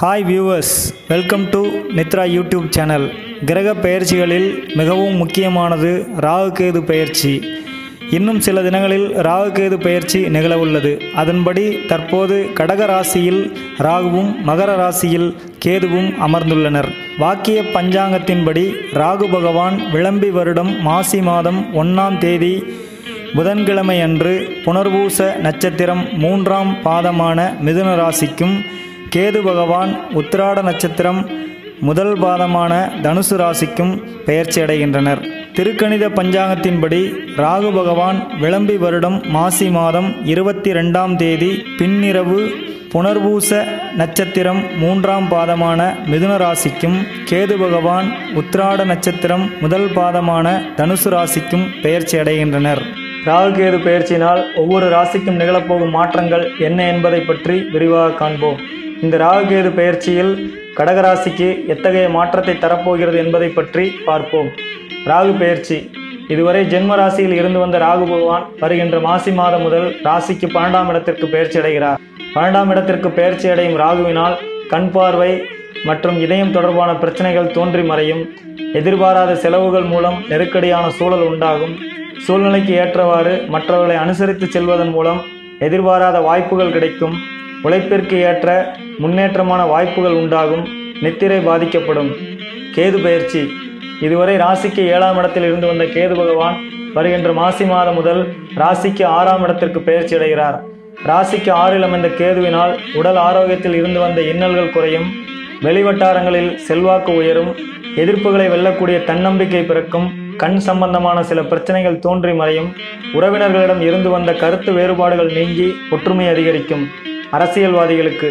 Hi viewers welcome to Nithra YouTube channel கிரக பெயர்ச்சிகளில் மிகவும் முக்கியமானது ராகுகேது பெயர்ச்சி. இன்னும் சில தினங்களில் ராகுகேது பெயர்ச்சி நிகழவுள்ளது. அதன்படி தற்போது கடக ராசியில் ராகுவும் மகர ராசியில் கேதுவும் அமர்ந்துள்ளனர். வாக்கிய பஞ்சாங்கத்தின்படி ராகு பகவான் விளம்பி வருடம் மாசி மாதம் ஒன்றாம் தேதி புதன்கிழமை அன்று புனர்பூச நட்சத்திரம் மூன்றாம் பாதமான மிதுன ராசிக்கும் கேது பகவான் உத்திராட நட்சத்திரம் முதல் பாதமான தனுசு ராசிக்கும் பெயர்ச்சி அடைகின்றனர். திருக்கணித பஞ்சாங்கத்தின்படி ராகு பகவான் விளம்பி வருடம் மாசி மாதம் இருபத்தி ரெண்டாம் தேதி பின்னிரவு புனர்பூச நட்சத்திரம் மூன்றாம் பாதமான மிதுன ராசிக்கும் கேது பகவான் உத்திராட நட்சத்திரம் முதல் பாதமான தனுசு ராசிக்கும் பெயர்ச்சி அடைகின்றனர். ராகு கேது பெயர்ச்சியினால் ஒவ்வொரு ராசிக்கும் நிகழப்போகும் மாற்றங்கள் என்ன என்பதை பற்றி விரிவாக காண்போம். இந்த ராகுகேது பெயர்ச்சியில் கடகராசிக்கு எத்தகைய மாற்றத்தை தரப்போகிறது என்பதை பற்றி பார்ப்போம். ராகு பெயர்ச்சி. இதுவரை ஜென்ம ராசியில் இருந்து வந்த ராகு பகவான் வருகின்ற மாசி மாதம் முதல் ராசிக்கு பன்னெண்டாம் இடத்திற்கு பயிற்சி அடைகிறார். பன்னெண்டாம் இடத்திற்கு பயிற்சி அடையும் ராகுவினால் கண் பார்வை மற்றும் இதயம் தொடர்பான பிரச்சனைகள் தோன்றி மறையும். எதிர்பாராத செலவுகள் மூலம் நெருக்கடியான சூழல் உண்டாகும். சூழ்நிலைக்கு ஏற்றவாறு மற்றவர்களை அனுசரித்து செல்வதன் மூலம் எதிர்பாராத வாய்ப்புகள் கிடைக்கும். உழைப்பிற்கு ஏற்ற முன்னேற்றமான வாய்ப்புகள் உண்டாகும். நித்திரை பாதிக்கப்படும். கேது பயிற்சி. இதுவரை ராசிக்கு ஏழாம் இடத்தில் இருந்து வந்த கேது பகவான் வருகின்ற மாசி மாதம் முதல் ராசிக்கு ஆறாம் இடத்திற்கு பயிற்சி அடைகிறார். ராசிக்கு ஆறில் அமைந்த கேதுவினால் உடல் ஆரோக்கியத்தில் இருந்து வந்த இன்னல்கள் குறையும். வெளிவட்டாரங்களில் செல்வாக்கு உயரும். எதிர்ப்புகளை வெல்லக்கூடிய தன்னம்பிக்கை பிறக்கும். கண் சம்பந்தமான சில பிரச்சனைகள் தோன்றி மறையும். உறவினர்களிடம் இருந்து வந்த கருத்து வேறுபாடுகள் நீங்கி ஒற்றுமை அதிகரிக்கும். அரசியல்வாதிகளுக்கு.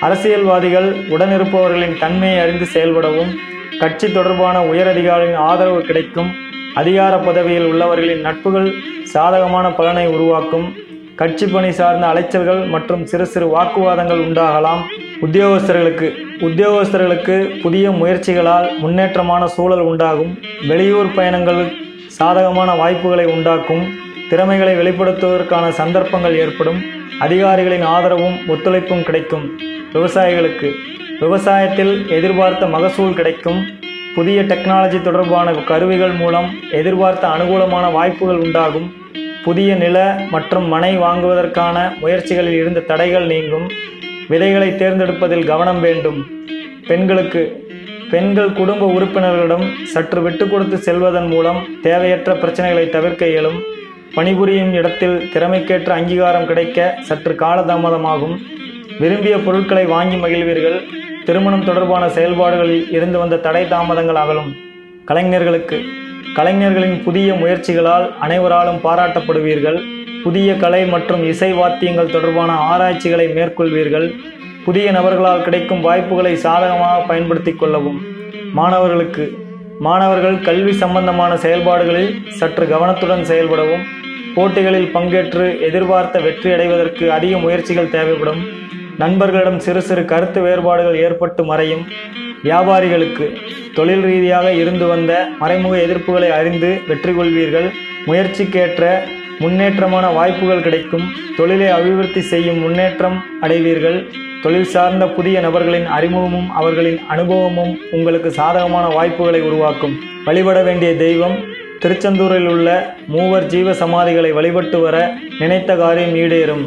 அரசியல்வாதிகள் உடனிருப்பவர்களின் தன்மையை அறிந்து செயல்படவும் கட்சி தொடர்பான உயரதிகாரிகளின் ஆதரவு கிடைக்கும் அதிகார பதவியில் உள்ளவர்களின் நட்புகள் சாதகமான பலனை உருவாக்கும் கட்சி பணி சார்ந்த அலைச்சல்கள் மற்றும் சிறு சிறு வாக்குவாதங்கள் உண்டாகலாம். உத்தியோகஸ்தர்களுக்கு உத்தியோகஸ்தர்களுக்கு புதிய முயற்சிகளால் முன்னேற்றமான சூழல் உண்டாகும் வெளியூர் பயணங்கள் சாதகமான வாய்ப்புகளை உண்டாக்கும் திறமைகளை வெளிப்படுத்துவதற்கான சந்தர்ப்பங்கள் ஏற்படும் அதிகாரிகளின் ஆதரவும் ஒத்துழைப்பும் கிடைக்கும். விவசாயிகளுக்கு விவசாயத்தில் எதிர்பார்த்த மகசூல் கிடைக்கும். புதிய டெக்னாலஜி தொடர்பான கருவிகள் மூலம் எதிர்பார்த்த அனுகூலமான வாய்ப்புகள் உண்டாகும். புதிய நில மற்றும் மனை வாங்குவதற்கான முயற்சிகளில் இருந்த தடைகள் நீங்கும். விதைகளை தேர்ந்தெடுப்பதில் கவனம் வேண்டும். பெண்களுக்கு பெண்கள் குடும்ப உறுப்பினர்களிடம் சற்று விட்டு கொடுத்து செல்வதன் மூலம் தேவையற்ற பிரச்சனைகளை தவிர்க்க இயலும். பணிபுரியும் இடத்தில் திறமைக்கேற்ற அங்கீகாரம் கிடைக்க சற்று காலதாமதமாகும். விரும்பிய பொருட்களை வாங்கி மகிழ்வீர்கள். திருமணம் தொடர்பான செயல்பாடுகளில் இருந்து வந்த தடை தாமதங்கள் அகலும். கலைஞர்களுக்கு கலைஞர்களின் புதிய முயற்சிகளால் அனைவராலும் பாராட்டப்படுவீர்கள். புதிய கலை மற்றும் இசை வாத்தியங்கள் தொடர்பான ஆராய்ச்சிகளை மேற்கொள்வீர்கள். புதிய நபர்களால் கிடைக்கும் வாய்ப்புகளை சாதகமாக பயன்படுத்தி கொள்ளவும். மாணவர்களுக்கு மாணவர்கள் கல்வி சம்பந்தமான செயல்பாடுகளில் சற்று கவனத்துடன் செயல்படவும் போட்டிகளில் பங்கேற்று எதிர்பார்த்த வெற்றி அடைவதற்கு அதிக முயற்சிகள் தேவைப்படும். நண்பர்களிடம் சிறு சிறு கருத்து வேறுபாடுகள் ஏற்பட்டு மறையும். வியாபாரிகளுக்கு தொழில் ரீதியாக இருந்து வந்த மறைமுக எதிர்ப்புகளை அறிந்து வெற்றி கொள்வீர்கள். முயற்சிக்கேற்ற முன்னேற்றமான வாய்ப்புகள் கிடைக்கும். தொழிலை அபிவிருத்தி செய்யும் முன்னேற்றம் அடைவீர்கள். தொழில் சார்ந்த புதிய நபர்களின் அறிமுகமும் அவர்களின் அனுபவமும் உங்களுக்கு சாதகமான வாய்ப்புகளை உருவாக்கும். வழிபட வேண்டிய தெய்வம் திருச்செந்தூரில் உள்ள மூவர் ஜீவ சமாதிகளை வழிபட்டு வர நினைத்த காரியம் ஈடேறும்.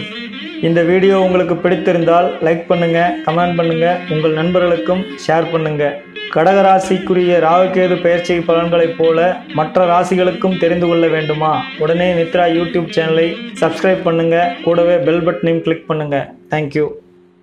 இந்த வீடியோ உங்களுக்கு பிடித்திருந்தால் லைக் பண்ணுங்க கமெண்ட் பண்ணுங்க உங்கள் நண்பர்களுக்கும் ஷேர் பண்ணுங்க. கடகராசிக்குரிய ராகுகேது பயிற்சி பலன்களைப் போல மற்ற ராசிகளுக்கும் தெரிந்து கொள்ள வேண்டுமா? உடனே நித்ரா யூடியூப் சேனலை சப்ஸ்கிரைப் பண்ணுங்க கூடவே பெல் பட்டனையும் கிளிக் பண்ணுங்க. தேங்க்யூ